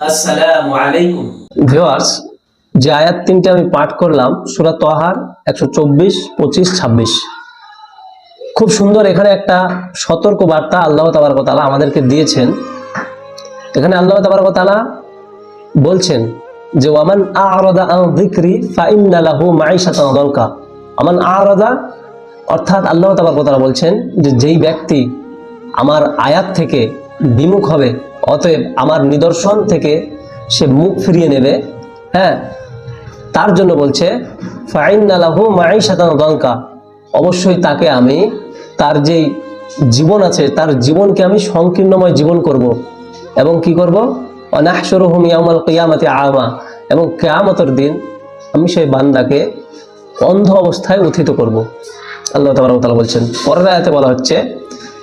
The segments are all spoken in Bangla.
আসসালামু যে আয়াত তিনটে আমি পাঠ করলাম, সুরা তহার একশো চব্বিশ, পঁচিশ, ছাব্বিশ। খুব সুন্দর এখানে একটা সতর্ক বার্তা আল্লাহ তাবারকতালা আমাদেরকে দিয়েছেন। এখানে আল্লাহ তাবারকতালা বলছেন যে, ওয়ামান আরদা আন যিকরি ফাইন্না লাহু মাইশাতান দনকা আমান আরদা, অর্থাৎ আল্লাহ তাবারকতালা বলছেন যে, যেই ব্যক্তি আমার আয়াত থেকে বিমুখ হবে অতএব আমার নিদর্শন থেকে সে মুখ ফিরিয়ে নেবে হ্যাঁ? তার জন্য বলছে ফাইনালাহু মাইশাতান দঙ্কা। অবশ্যই তাকে আমি, তার যেই জীবন আছে, তার জীবনকে আমি সংকীর্ণময় জীবন করব। এবং কি করব? অনাহসরুহুম ইয়াউমাল কিয়ামাতি আমা এবং কেয়ামতের দিন আমি সেই বান্দাকে অন্ধ অবস্থায় উত্থিত করব। আল্লাহ তাবারকতালা বলছেন, পরের আয়াতে বলা হচ্ছে,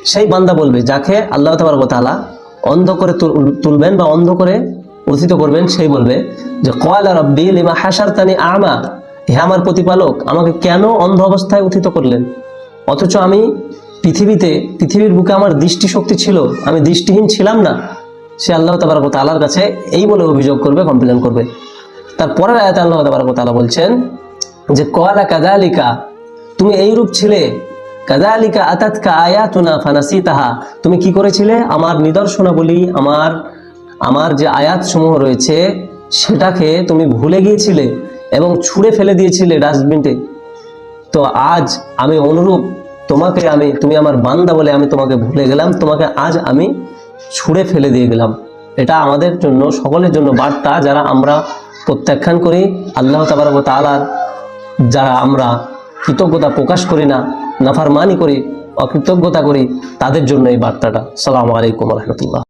সেই বান্দা বলবে, যাকে আল্লাহ তাবারকতালা অন্ধ করে তুল- তুলবেন বা অন্ধ করে উত্থিত করবেন, সেই বলবে যে কয়লা রব্বি, লিমা হাসার তানি আমা? হে আমার প্রতিপালক, আমাকে কেন অন্ধ অবস্থায় উত্থিত করলেন? অথচ আমি পৃথিবীতে, পৃথিবীর বুকে আমার দৃষ্টিশক্তি ছিল, আমি দৃষ্টিহীন ছিলাম না। সে আল্লাহ তাবারক তালার কাছে এই বলে অভিযোগ করবে, কমপ্লেন করবে। তারপরের আয়াতে আল্লাহ তাবারক তালা বলছেন যে কয়লা কাদালিকা তুমি এইরূপ ছিলে কাদালিকা আতাতকা আয়াতুনা ফানাসি তাহা তুমি কি করেছিলে? আমার নিদর্শনাবলী, আমার আমার যে আয়াত সমূহ রয়েছে, সেটাকে তুমি ভুলে গিয়েছিলে এবং ছুঁড়ে ফেলে দিয়েছিলে ডাস্টবিনটে। তো আজ আমি অনুরূপ তোমাকে আমি, তুমি আমার বান্দা বলে আমি তোমাকে ভুলে গেলাম, তোমাকে আজ আমি ছুঁড়ে ফেলে দিয়ে গেলাম। এটা আমাদের জন্য, সকলের জন্য বার্তা যারা আমরা প্রত্যাখ্যান করি। আল্লাহ তাবারক তালার যারা আমরা কৃতজ্ঞতা প্রকাশ করি না নাফারমানি করে অকৃতজ্ঞতা করি তাদের জন্য এই বার্তাটা। সালাম আলাইকুম রহমতুল্লাহ।